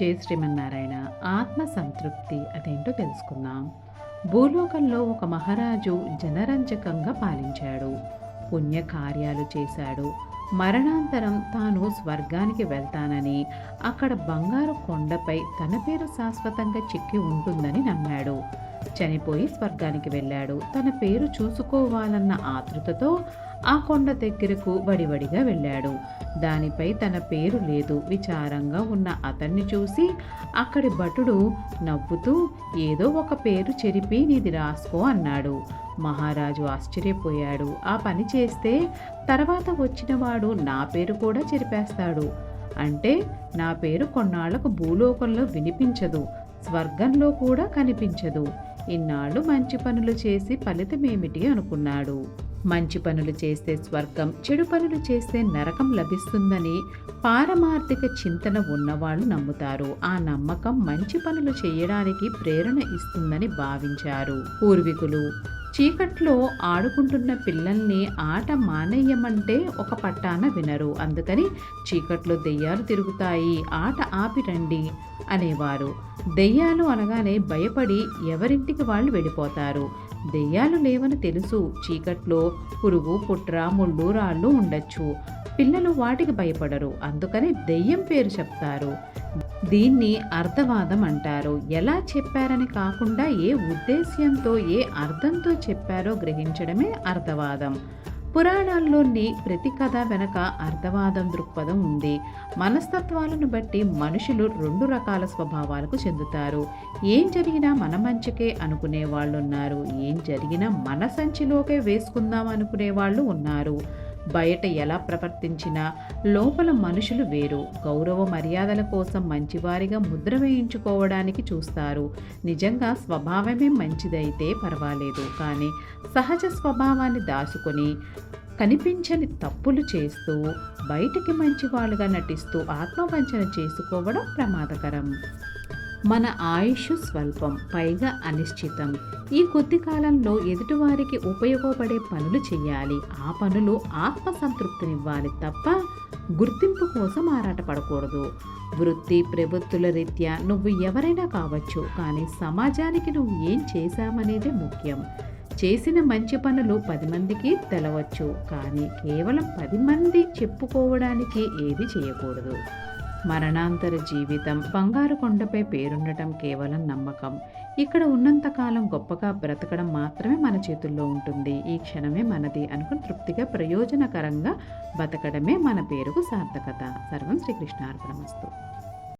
జై శ్రీమన్నారాయణ. ఆత్మ సంతృప్తి అదేంటో తెలుసుకుందాం. భూలోకంలో ఒక మహారాజు జనరంజకంగా పాలించాడు. పుణ్య కార్యాలు చేశాడు. మరణాంతరం తాను స్వర్గానికి వెళ్తానని అక్కడ బంగారు కొండపై తన పేరు శాశ్వతంగా చిక్కి ఉంటుందని నమ్మాడు. చనిపోయి స్వర్గానికి వెళ్ళాడు. తన పేరు చూసుకోవాలన్న ఆతృతతో ఆ కొండ దగ్గరకు వడివడిగా వెళ్ళాడు. దానిపై తన పేరు లేదు. విచారంగా ఉన్న అతన్ని చూసి అక్కడి భటుడు నవ్వుతూ ఏదో ఒక పేరు చెరిపి నీది రాసుకో అన్నాడు. మహారాజు ఆశ్చర్యపోయాడు. ఆ పని చేస్తే తర్వాత వచ్చినవాడు నా పేరు కూడా చెరిపేస్తాడు. అంటే నా పేరు కొన్నాళ్ళకు భూలోకంలో వినిపించదు. స్వర్గంలో కూడా కనిపించదు. ఇన్నాళ్ళు మంచి పనులు చేసి ఫలితమేమిటి అనుకున్నాడు. మంచి పనులు చేస్తే స్వర్గం చెడు పనులు చేస్తే నరకం లభిస్తుందని పారమార్థిక చింతన ఉన్నవాళ్ళు నమ్ముతారు. ఆ నమ్మకం మంచి పనులు చేయడానికి ప్రేరణ ఇస్తుందని భావించారు. పూర్వీకులు చీకట్లో ఆడుకుంటున్న పిల్లల్ని ఆట మానేయమంటే ఒక పట్టాన వినరు. అందుకని చీకట్లో దెయ్యాలు తిరుగుతాయి ఆట ఆపి రండి అనేవారు. దెయ్యాలు అనగానే భయపడి ఎవరింటికి వాళ్ళు వెళ్ళిపోతారు. దెయ్యాలు లేవని తెలుసు. చీకట్లో పురుగు పుట్ర ముళ్ళు రాళ్ళు ఉండొచ్చు. పిల్లలు వాటికి భయపడరు. అందుకని దెయ్యం పేరు చెప్తారు. దీన్ని అర్థవాదం అంటారు. ఎలా చెప్పారని కాకుండా ఏ ఉద్దేశ్యంతో ఏ అర్థంతో చెప్పారో గ్రహించడమే అర్థవాదం. పురాణాల్లోని ప్రతి కథ వెనక అర్థవాదం దృక్పథం ఉంది. మనస్తత్వాలను బట్టి మనుషులు రెండు రకాల స్వభావాలకు చెందుతారు. ఏం జరిగినా మన మంచికే అనుకునే వాళ్ళు ఉన్నారు ఏం జరిగినా మన సంచిలోకే వేసుకుందాం అనుకునే వాళ్ళు ఉన్నారు. బయట ఎలా ప్రవర్తించినా లోపల మనుషులు వేరు. గౌరవ మర్యాదల కోసం మంచివారిగా ముద్ర వేయించుకోవడానికి చూస్తారు. నిజంగా స్వభావమే మంచిదైతే పర్వాలేదు. కానీ సహజ స్వభావాన్ని దాచుకొని కనిపించని తప్పులు చేస్తూ బయటికి మంచివాళ్ళుగా నటిస్తూ ఆత్మవంచన చేసుకోవడం ప్రమాదకరం. మన ఆయుష్ స్వల్పం పైగా అనిశ్చితం. ఈ కొద్ది కాలంలో ఎదుటివారికి ఉపయోగపడే పనులు చేయాలి ఆ పనులు ఆత్మసంతృప్తినివ్వాలి తప్ప గుర్తింపు కోసం ఆరాటపడకూడదు. వృత్తి ప్రవృత్తుల రీత్యా నువ్వు ఎవరైనా కావచ్చు కానీ సమాజానికి నువ్వు ఏం చేశామనేదే ముఖ్యం. చేసిన మంచి పనులు పది మందికి తెలవచ్చు కానీ కేవలం పది మంది చెప్పుకోవడానికి ఏది చేయకూడదు. మరణాంతర జీవితం బంగారు కొండపై పేరుండటం కేవలం నమ్మకం. ఇక్కడ ఉన్నంతకాలం గొప్పగా బ్రతకడం మాత్రమే మన చేతుల్లో ఉంటుంది. ఈ క్షణమే మనది అనుకుని తృప్తిగా ప్రయోజనకరంగా బతకడమే మన పేరుకు సార్థకత. సర్వం శ్రీకృష్ణార్పణమస్తు.